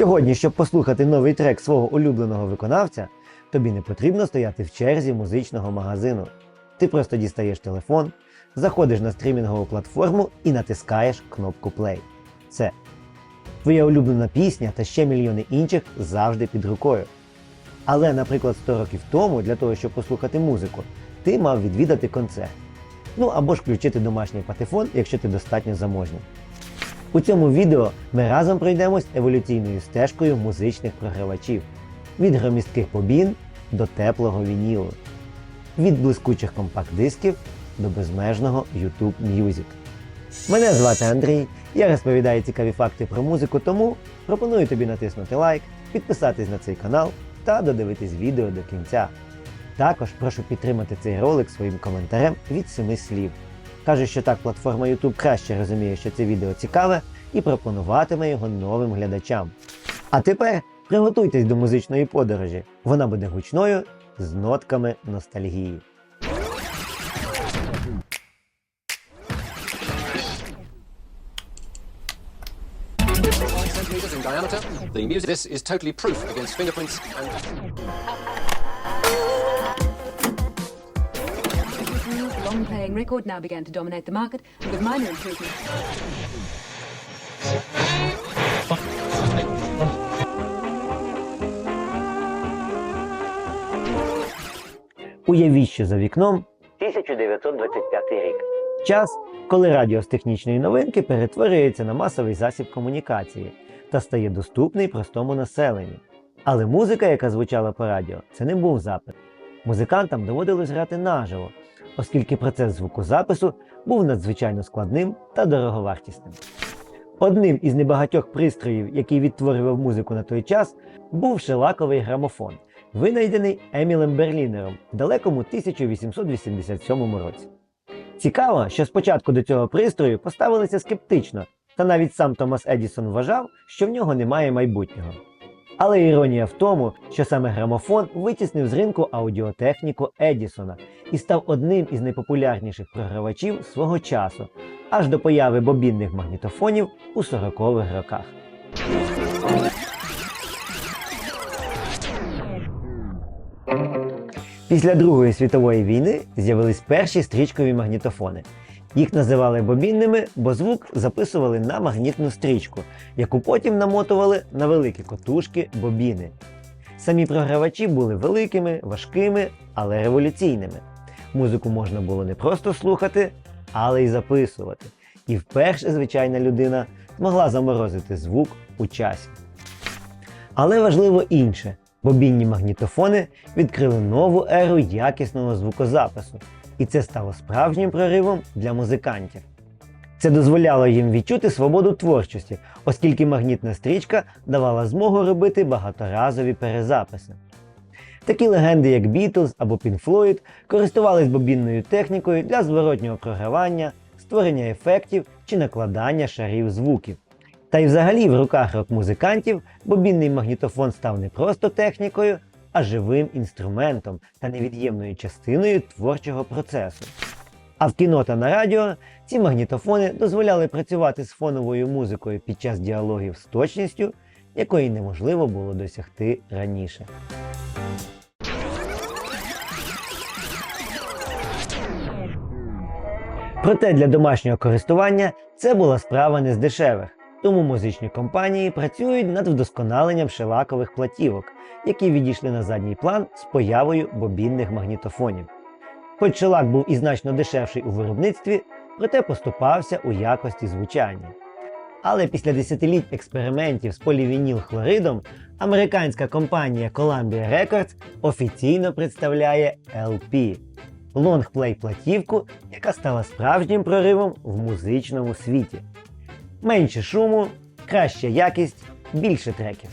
Сьогодні, щоб послухати новий трек свого улюбленого виконавця, тобі не потрібно стояти в черзі музичного магазину. Ти просто дістаєш телефон, заходиш на стрімінгову платформу і натискаєш кнопку Play. Це твоя улюблена пісня та ще мільйони інших завжди під рукою. Але, наприклад, 100 років тому, для того, щоб послухати музику, ти мав відвідати концерт. Ну або ж включити домашній патефон, якщо ти достатньо заможний. У цьому відео ми разом пройдемось еволюційною стежкою музичних програвачів від громістких бобін до теплого вінілу, від блискучих компакт-дисків до безмежного YouTube Music. Мене звати Андрій, я розповідаю цікаві факти про музику, тому пропоную тобі натиснути лайк, підписатись на цей канал та додивитись відео до кінця. Також прошу підтримати цей ролик своїм коментарем від семи слів. Каже, що так платформа YouTube краще розуміє, що це відео цікаве, і пропонуватиме його новим глядачам. А тепер приготуйтесь до музичної подорожі. Вона буде гучною з нотками ностальгії. The music. This is totally proof against fingerprints and. Long playing record now began to dominate the market with minor improvements. Уявіть, що за вікном 1925 рік. Час, коли радіо з технічної новинки перетворюється на масовий засіб комунікації та стає доступний простому населенню. Але музика, яка звучала по радіо, це не був запит. Музикантам доводилось грати наживо, оскільки процес звукозапису був надзвичайно складним та дороговартісним. Одним із небагатьох пристроїв, який відтворював музику на той час, був шелаковий грамофон, винайдений Емілем Берлінером в далекому 1887 році. Цікаво, що спочатку до цього пристрою поставилися скептично, та навіть сам Томас Едісон вважав, що в нього немає майбутнього. Але іронія в тому, що саме грамофон витіснив з ринку аудіотехніку Едісона і став одним із найпопулярніших програвачів свого часу, аж до появи бобінних магнітофонів у 40-х роках. Після Другої світової війни з'явились перші стрічкові магнітофони. Їх називали бобінними, бо звук записували на магнітну стрічку, яку потім намотували на великі котушки бобіни. Самі програвачі були великими, важкими, але революційними. Музику можна було не просто слухати, але й записувати. І вперше звичайна людина змогла заморозити звук у часі. Але важливо інше: бобінні магнітофони відкрили нову еру якісного звукозапису, і це стало справжнім проривом для музикантів. Це дозволяло їм відчути свободу творчості, оскільки магнітна стрічка давала змогу робити багаторазові перезаписи. Такі легенди, як Beatles або Pink Floyd, користувались бобінною технікою для зворотнього програвання, створення ефектів чи накладання шарів звуків. Та й взагалі в руках рок-музикантів бобінний магнітофон став не просто технікою, а живим інструментом та невід'ємною частиною творчого процесу. А в кіно та на радіо ці магнітофони дозволяли працювати з фоновою музикою під час діалогів з точністю, якої неможливо було досягти раніше. Проте для домашнього користування це була справа не з дешевих, тому музичні компанії працюють над вдосконаленням шелакових платівок, які відійшли на задній план з появою бобінних магнітофонів. Хоч шелак був і значно дешевший у виробництві, проте поступався у якості звучання. Але після десятиліть експериментів з полівініл-хлоридом американська компанія Columbia Records офіційно представляє LP – лонгплей платівку, яка стала справжнім проривом в музичному світі. Менше шуму, краща якість, більше треків.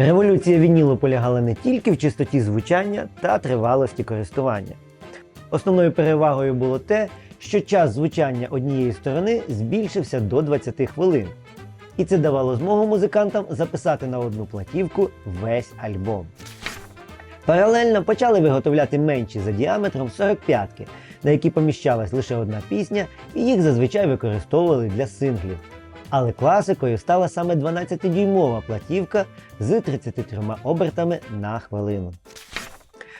Революція вінілу полягала не тільки в чистоті звучання та тривалості користування. Основною перевагою було те, що час звучання однієї сторони збільшився до 20 хвилин. І це давало змогу музикантам записати на одну платівку весь альбом. Паралельно почали виготовляти менші за діаметром 45-ки, на які поміщалась лише одна пісня, і їх зазвичай використовували для синглів. Але класикою стала саме 12-дюймова платівка з 33 обертами на хвилину.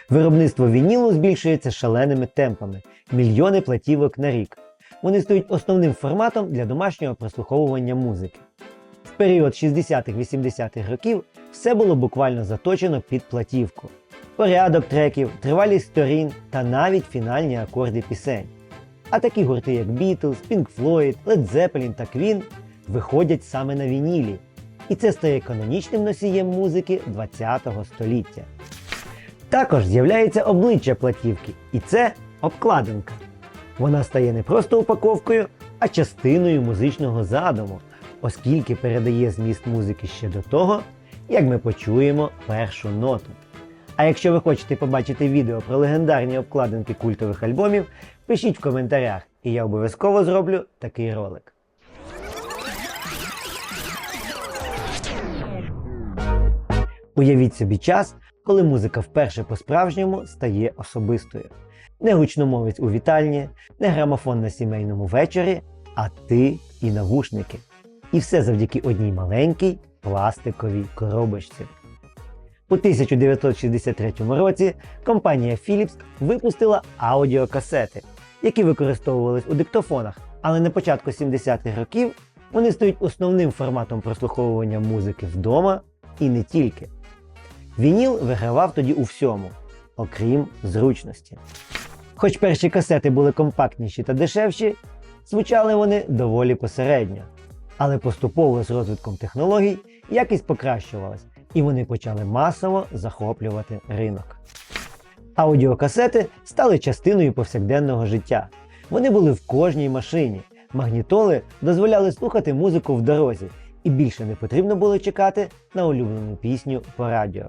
Виробництво вінілу збільшується шаленими темпами мільйони платівок на рік. Вони стають основним форматом для домашнього прослуховування музики. В період 60-х-80-х років все було буквально заточено під платівку. Порядок треків, тривалість сторін та навіть фінальні акорди пісень. А такі гурти, як Beatles, Pink Floyd, Led Zeppelin та Queen виходять саме на вінілі. І це стає канонічним носієм музики ХХ століття. Також з'являється обличчя платівки, і це обкладинка. Вона стає не просто упаковкою, а частиною музичного задуму, оскільки передає зміст музики ще до того, як ми почуємо першу ноту. А якщо ви хочете побачити відео про легендарні обкладинки культових альбомів, пишіть в коментарях, і я обов'язково зроблю такий ролик. Уявіть собі час, коли музика вперше по-справжньому стає особистою. Не гучномовець у вітальні, не грамофон на сімейному вечорі, а ти і навушники. І все завдяки одній маленькій пластиковій коробочці. У 1963 році компанія Philips випустила аудіокасети, які використовувались у диктофонах, але на початку 70-х років вони стають основним форматом прослуховування музики вдома і не тільки. Вініл вигравав тоді у всьому, окрім зручності. Хоч перші касети були компактніші та дешевші, звучали вони доволі посередньо. Але поступово з розвитком технологій якість покращувалась, і вони почали масово захоплювати ринок. Аудіокасети стали частиною повсякденного життя. Вони були в кожній машині. Магнітоли дозволяли слухати музику в дорозі, і більше не потрібно було чекати на улюблену пісню по радіо.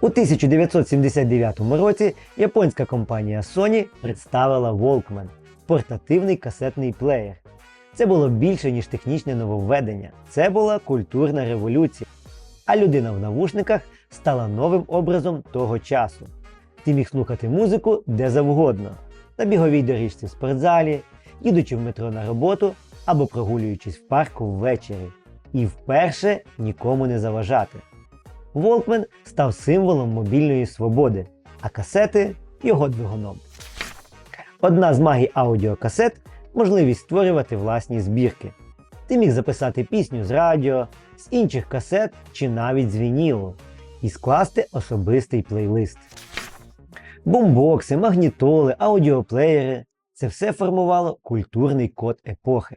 У 1979 році японська компанія Sony представила Walkman портативний касетний плеєр. Це було більше, ніж технічне нововведення. Це була культурна революція. А людина в навушниках стала новим образом того часу. Ти міг слухати музику де завгодно, на біговій доріжці в спортзалі, їдучи в метро на роботу або прогулюючись в парку ввечері. І вперше нікому не заважати. Волкмен став символом мобільної свободи, а касети його двигуном. Одна з магій аудіокасет можливість створювати власні збірки. Ти міг записати пісню з радіо, з інших касет чи навіть з вінілу і скласти особистий плейлист. Бумбокси, магнітоли, аудіоплеєри це все формувало культурний код епохи.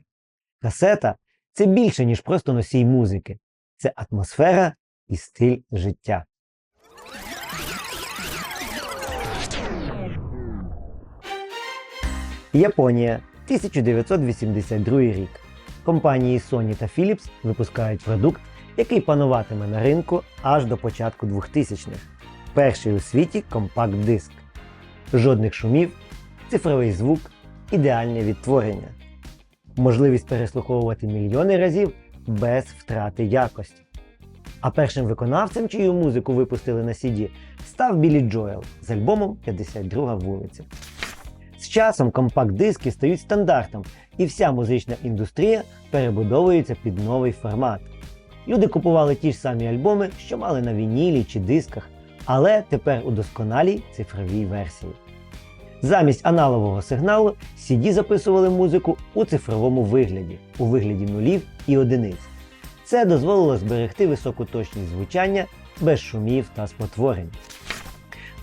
Касета це більше, ніж просто носій музики, це атмосфера і стиль життя. Японія, 1982 рік. Компанії Sony та Philips випускають продукт, який пануватиме на ринку аж до початку 2000-х. Перший у світі компакт-диск. Жодних шумів, цифровий звук, ідеальне відтворення. Можливість переслуховувати мільйони разів без втрати якості. А першим виконавцем, чию музику випустили на CD, став Білі Джоел з альбомом 52 вулиця. З часом компакт-диски стають стандартом, і вся музична індустрія перебудовується під новий формат. Люди купували ті ж самі альбоми, що мали на вінілі чи дисках, але тепер у досконалій цифровій версії. Замість аналогового сигналу CD записували музику у цифровому вигляді, у вигляді нулів і одиниць. Це дозволило зберегти високу точність звучання без шумів та спотворень.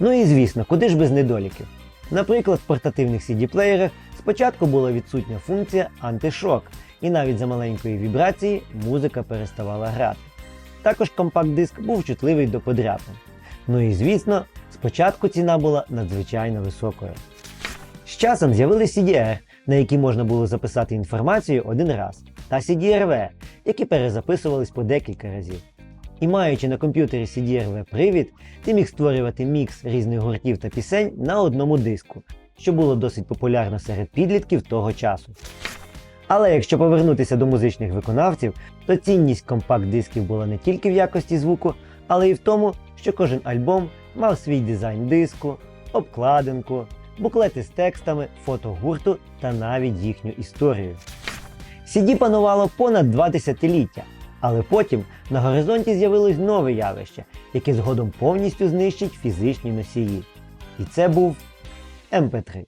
Ну і звісно, куди ж без недоліків? Наприклад, в портативних CD-плеєрах спочатку була відсутня функція антишок, і навіть за маленької вібрації музика переставала грати. Також компакт-диск був чутливий до подряпин. Ну і звісно, спочатку ціна була надзвичайно високою. З часом з'явились CDR, на які можна було записати інформацію один раз, та CDRV, які перезаписувались по декілька разів. І маючи на комп'ютері CDRV привід, ти міг створювати мікс різних гуртів та пісень на одному диску, що було досить популярно серед підлітків того часу. Але якщо повернутися до музичних виконавців, то цінність компакт-дисків була не тільки в якості звуку, але й в тому, що кожен альбом мав свій дизайн диску, обкладинку, буклети з текстами, фото гурту та навіть їхню історію. CD панувало понад два десятиліття, але потім на горизонті з'явилось нове явище, яке згодом повністю знищить фізичні носії. І це був MP3.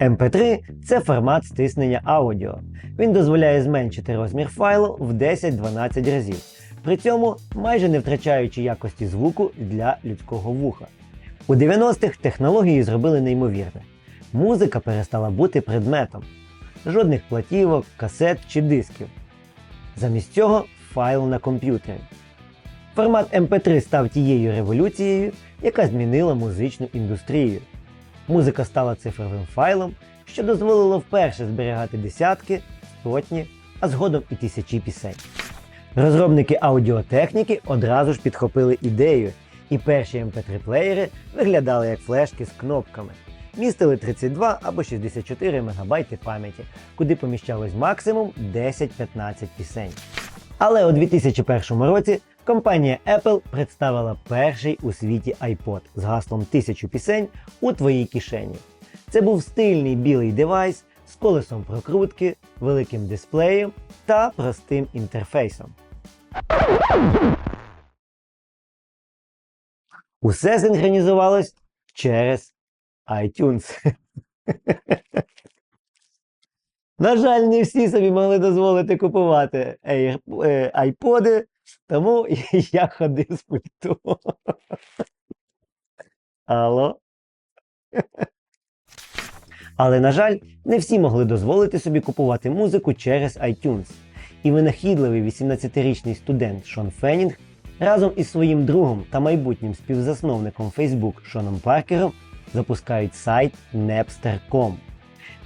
MP3 це формат стиснення аудіо. Він дозволяє зменшити розмір файлу в 10-12 разів, при цьому майже не втрачаючи якості звуку для людського вуха. У 90-х технології зробили неймовірне. Музика перестала бути предметом. Жодних платівок, касет чи дисків. Замість цього файл на комп'ютері. Формат MP3 став тією революцією, яка змінила музичну індустрію. Музика стала цифровим файлом, що дозволило вперше зберігати десятки, сотні, а згодом і тисячі пісень. Розробники аудіотехніки одразу ж підхопили ідею, і перші MP3-плеєри виглядали як флешки з кнопками. Містили 32 або 64 МБ пам'яті, куди поміщалось максимум 10-15 пісень. Але у 2001 році компанія Apple представила перший у світі iPod з гаслом 1000 пісень у твоїй кишені. Це був стильний білий девайс з колесом прокрутки, великим дисплеєм та простим інтерфейсом. Усе синхронізувалось через iTunes. На жаль, не всі собі могли дозволити купувати Air, е, айподи, тому я ходив з пультом. Алло? Але, на жаль, не всі могли дозволити собі купувати музику через iTunes. І винахідливий 18-річний студент Шон Феннінг разом із своїм другом та майбутнім співзасновником Facebook Шоном Паркером запускають сайт Napster.com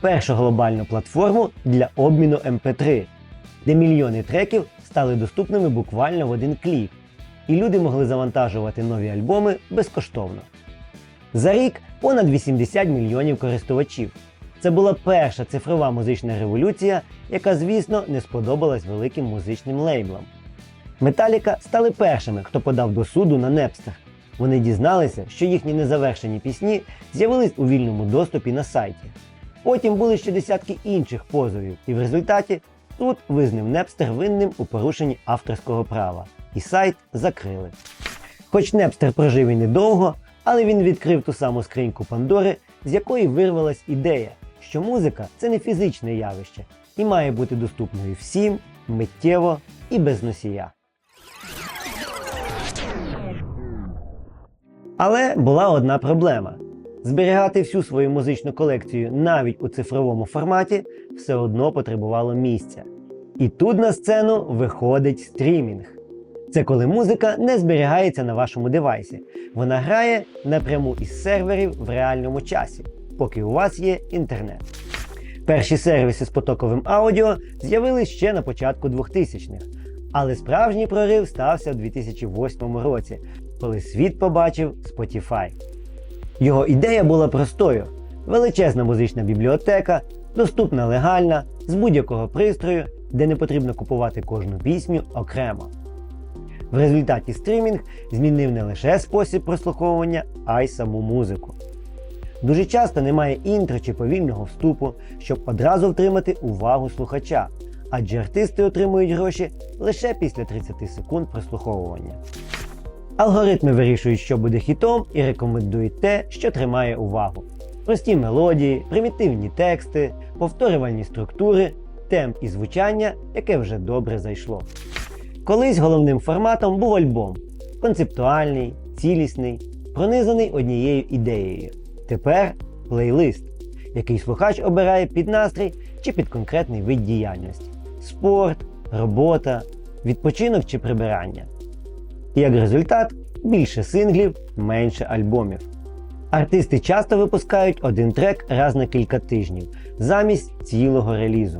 першу глобальну платформу для обміну MP3, де мільйони треків стали доступними буквально в один клік, і люди могли завантажувати нові альбоми безкоштовно. За рік понад 80 мільйонів користувачів. Це була перша цифрова музична революція, яка, звісно, не сподобалась великим музичним лейблам. Металіка стали першими, хто подав до суду на Непстер. Вони дізналися, що їхні незавершені пісні з'явились у вільному доступі на сайті. Потім були ще десятки інших позовів, і в результаті суд визнав Непстер винним у порушенні авторського права, і сайт закрили. Хоч Непстер прожив і недовго, але він відкрив ту саму скриньку Пандори, з якої вирвалась ідея, що музика це не фізичне явище і має бути доступною всім, миттєво і без носія. Але була одна проблема. Зберігати всю свою музичну колекцію навіть у цифровому форматі все одно потребувало місця. І тут на сцену виходить стрімінг. Це коли музика не зберігається на вашому девайсі. Вона грає напряму із серверів в реальному часі, поки у вас є інтернет. Перші сервіси з потоковим аудіо з'явились ще на початку 2000-х, але справжній прорив стався у 2008 році, коли світ побачив Spotify. Його ідея була простою: величезна музична бібліотека, доступна легальна, з будь-якого пристрою, де не потрібно купувати кожну пісню окремо. В результаті стрімінг змінив не лише спосіб прослуховування, а й саму музику. Дуже часто немає інтро чи повільного вступу, щоб одразу втримати увагу слухача, адже артисти отримують гроші лише після 30 секунд прослуховування. Алгоритми вирішують, що буде хітом, і рекомендують те, що тримає увагу. Прості мелодії, примітивні тексти, повторювальні структури, темп і звучання, яке вже добре зайшло. Колись головним форматом був альбом концептуальний, цілісний, пронизаний однією ідеєю. Тепер плейлист, який слухач обирає під настрій чи під конкретний вид діяльності: спорт, робота, відпочинок чи прибирання. Як результат, більше синглів, менше альбомів. Артисти часто випускають один трек раз на кілька тижнів, замість цілого релізу.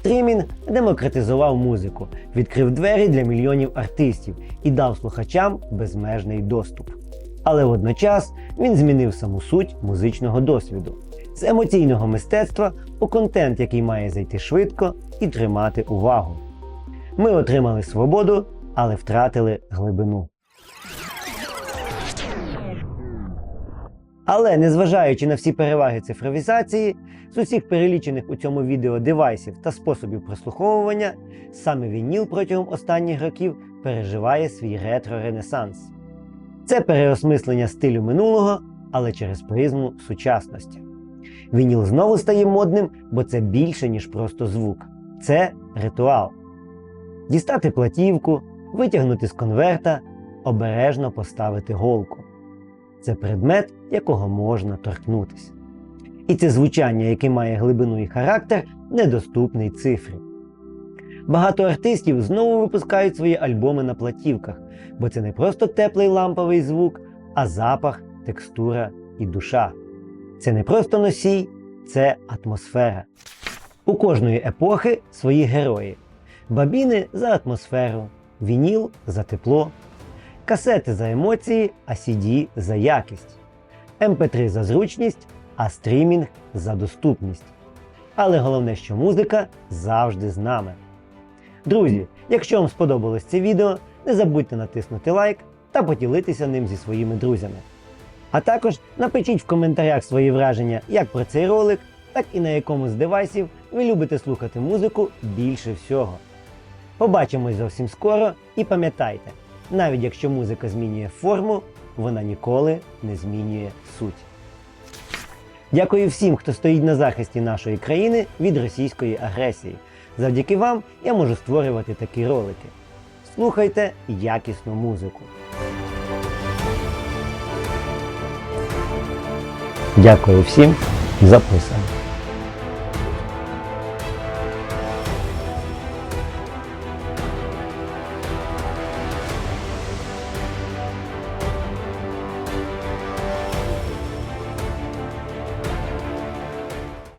Стрімінг демократизував музику, відкрив двері для мільйонів артистів і дав слухачам безмежний доступ. Але водночас він змінив саму суть музичного досвіду з емоційного мистецтва у контент, який має зайти швидко і тримати увагу. Ми отримали свободу, але втратили глибину. Але незважаючи на всі переваги цифровізації, з усіх перелічених у цьому відео девайсів та способів прослуховування, саме вініл протягом останніх років переживає свій ретро-ренесанс. Це переосмислення стилю минулого, але через призму сучасності. Вініл знову стає модним, бо це більше, ніж просто звук. Це ритуал. Дістати платівку, витягнути з конверта, обережно поставити голку. Це предмет, якого можна торкнутися. І це звучання, яке має глибину і характер, недоступний цифрі. Багато артистів знову випускають свої альбоми на платівках, бо це не просто теплий ламповий звук, а запах, текстура і душа. Це не просто носій, це атмосфера. У кожної епохи свої герої: бабіни за атмосферу, вініл за тепло, касети за емоції, а CD за якість, MP3 за зручність, а стрімінг за доступність. Але головне, що музика завжди з нами. Друзі, якщо вам сподобалось це відео, не забудьте натиснути лайк та поділитися ним зі своїми друзями. А також напишіть в коментарях свої враження як про цей ролик, так і на якому з девайсів ви любите слухати музику більше всього. Побачимось зовсім скоро і пам'ятайте, навіть якщо музика змінює форму, вона ніколи не змінює суть. Дякую всім, хто стоїть на захисті нашої країни від російської агресії. Завдяки вам я можу створювати такі ролики. Слухайте якісну музику. Дякую всім за присягу.